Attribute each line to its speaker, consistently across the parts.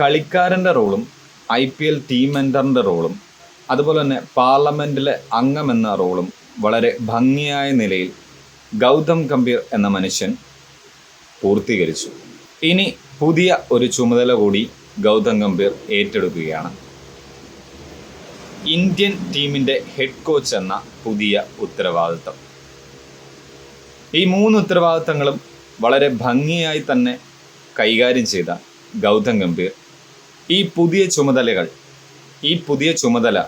Speaker 1: കളിക്കാരന്റെ റോളും I P L team മെന്ററിന്റെ റോളും അതുപോലെ തന്നെ പാർലമെന്റിലെ അംഗമെന്ന റോളും വളരെ ഭംഗിയായ നിലയിൽ ഗൗതം ഗംഭീർ എന്ന മനുഷ്യൻ പൂർത്തീകരിച്ചു. ഇനി പുതിയ ഒരു ചുമതല കൂടി ഗൗതം ഗംഭീർ ഏറ്റെടുക്കുകയാണ്. ഇന്ത്യൻ ടീമിന്റെ ഹെഡ് കോച്ച് എന്ന പുതിയ ഉത്തരവാദിത്തം. ഈ മൂന്ന് ഉത്തരവാദിത്തങ്ങളും വളരെ ഭംഗിയായി തന്നെ കൈകാര്യം ചെയ്ത ഗൗതം ഗംഭീർ ഈ പുതിയ ചുമതലകൾ ഈ പുതിയ ചുമതല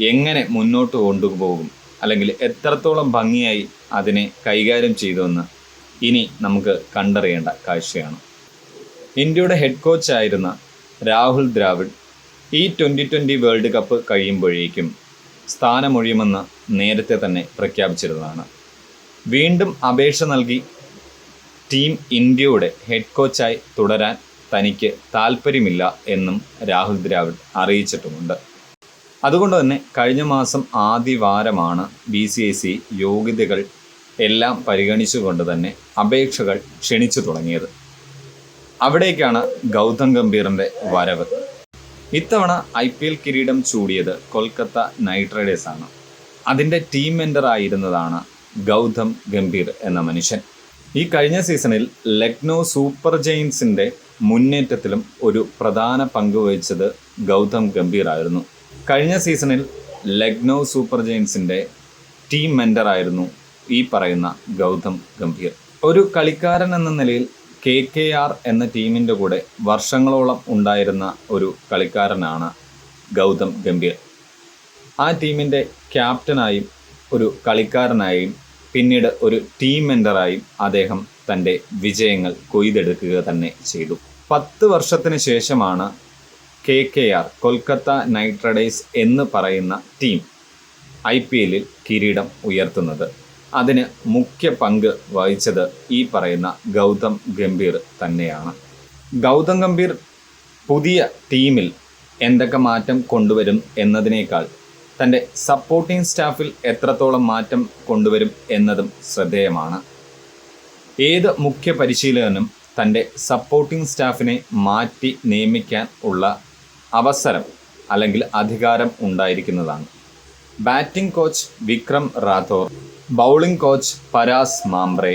Speaker 1: എങ്ങനെ മുന്നോട്ട് കൊണ്ടുപോകും? അല്ലെങ്കിൽ എത്രത്തോളം ഭംഗിയായി അതിനെ കൈകാര്യം ചെയ്തുവെന്ന് ഇനി നമുക്ക് കണ്ടറിയേണ്ട കാഴ്ചയാണ്. ഇന്ത്യയുടെ ഹെഡ് കോച്ചായിരുന്ന രാഹുൽ ദ്രാവിഡ് ഈ ട്വന്റി ട്വന്റി വേൾഡ് കപ്പ് കഴിയുമ്പോഴേക്കും സ്ഥാനമൊഴിയുമെന്ന് നേരത്തെ തന്നെ പ്രഖ്യാപിച്ചിരുന്നതാണ്. വീണ്ടും അപേക്ഷ നൽകി ടീം ഇന്ത്യയുടെ ഹെഡ് കോച്ചായി തുടരാൻ തനിക്ക് താല്പര്യമില്ല എന്നും രാഹുൽ ദ്രാവിഡ് അറിയിച്ചിട്ടുമുണ്ട്. അതുകൊണ്ട് തന്നെ കഴിഞ്ഞ മാസം ആദ്യവാരമാണ് ബി സി ഐ സി യോഗ്യതകൾ എല്ലാം പരിഗണിച്ചുകൊണ്ട് തന്നെ അപേക്ഷകൾ ക്ഷണിച്ചു തുടങ്ങിയത്. അവിടേക്കാണ് ഗൗതം ഗംഭീറിന്റെ വരവ്. ഇത്തവണ ഐ പി എൽ കിരീടം ചൂടിയത് കൊൽക്കത്ത നൈറ്റ് റൈഡേഴ്സാണ്. അതിന്റെ ടീം മെന്റർ ആയിരുന്നതാണ് ഗൗതം ഗംഭീർ എന്ന മനുഷ്യൻ. ഈ കഴിഞ്ഞ സീസണിൽ ലക്നൗ സൂപ്പർ ജെയിൻസിന്റെ മുന്നേറ്റത്തിലും ഒരു പ്രധാന പങ്ക് വഹിച്ചത് ഗൗതം ഗംഭീറായിരുന്നു കഴിഞ്ഞ സീസണിൽ ലക്നൗ സൂപ്പർ ജെയിൻസിന്റെ ടീം മെന്റർ ആയിരുന്നു ഈ പറയുന്ന ഗൗതം ഗംഭീർ. ഒരു കളിക്കാരൻ എന്ന നിലയിൽ കെ കെ ആർ എന്ന ടീമിന്റെ കൂടെ വർഷങ്ങളോളം ഉണ്ടായിരുന്ന ഒരു കളിക്കാരനാണ് ഗൗതം ഗംഭീർ. ആ ടീമിന്റെ ക്യാപ്റ്റനായും ഒരു കളിക്കാരനായും പിന്നീട് ഒരു ടീം മെന്ററായും അദ്ദേഹം തന്റെ വിജയങ്ങൾ കൊയ്തെടുക്കുക തന്നെ ചെയ്തു. പത്ത് വർഷത്തിന് ശേഷമാണ് K K R Kolkata knight riders എന്ന് പറയുന്ന ടീം ഐ പി എല്ലിൽ കിരീടം ഉയർത്തുന്നത്. അതിന് മുഖ്യ പങ്ക് വഹിച്ചത് ഈ പറയുന്ന ഗൗതം ഗംഭീർ തന്നെയാണ്. ഗൗതം ഗംഭീർ പുതിയ ടീമിൽ എന്തൊക്കെ മാറ്റം കൊണ്ടുവരും എന്നതിനേക്കാൾ തന്റെ സപ്പോർട്ടിംഗ് സ്റ്റാഫിൽ എത്രത്തോളം മാറ്റം കൊണ്ടുവരും എന്നതും ശ്രദ്ധേയമാണ്. ഏത് മുഖ്യ പരിശീലകനും തന്റെ സപ്പോർട്ടിംഗ് സ്റ്റാഫിനെ മാറ്റി നിയമിക്കാൻ ഉള്ള അവസരം അല്ലെങ്കിൽ അധികാരം ഉണ്ടായിരിക്കുന്നതാണ്. Batting coach Vikram Rathour bowling coach Paras Mhambrey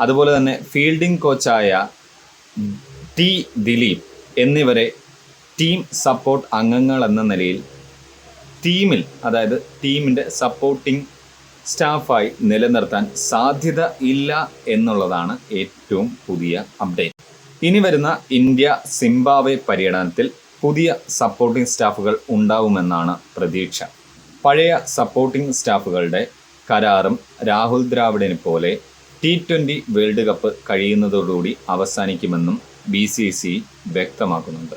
Speaker 1: അതുപോലെ തന്നെ ഫീൽഡിംഗ് കോച്ചായ ടി ദിലീപ് എന്നിവരെ ടീം സപ്പോർട്ട് അംഗങ്ങൾ എന്ന നിലയിൽ ടീമിൽ അതായത് ടീമിന്റെ സപ്പോർട്ടിംഗ് സ്റ്റാഫായി നിലനിർത്താൻ സാധ്യത ഇല്ല എന്നുള്ളതാണ് ഏറ്റവും പുതിയ അപ്ഡേറ്റ് ഇനി വരുന്ന ഇന്ത്യ സിംബാവെ പര്യടനത്തിൽ പുതിയ സപ്പോർട്ടിംഗ് സ്റ്റാഫുകൾ ഉണ്ടാവുമെന്നാണ് പ്രതീക്ഷ. പഴയ സപ്പോർട്ടിംഗ് സ്റ്റാഫുകളുടെ കരാറും രാഹുൽ ദ്രാവിഡിനെ പോലെ ടി ട്വന്റി വേൾഡ് കപ്പ് കഴിയുന്നതോടുകൂടി അവസാനിക്കുമെന്നും ബി സി സി വ്യക്തമാക്കുന്നുണ്ട്.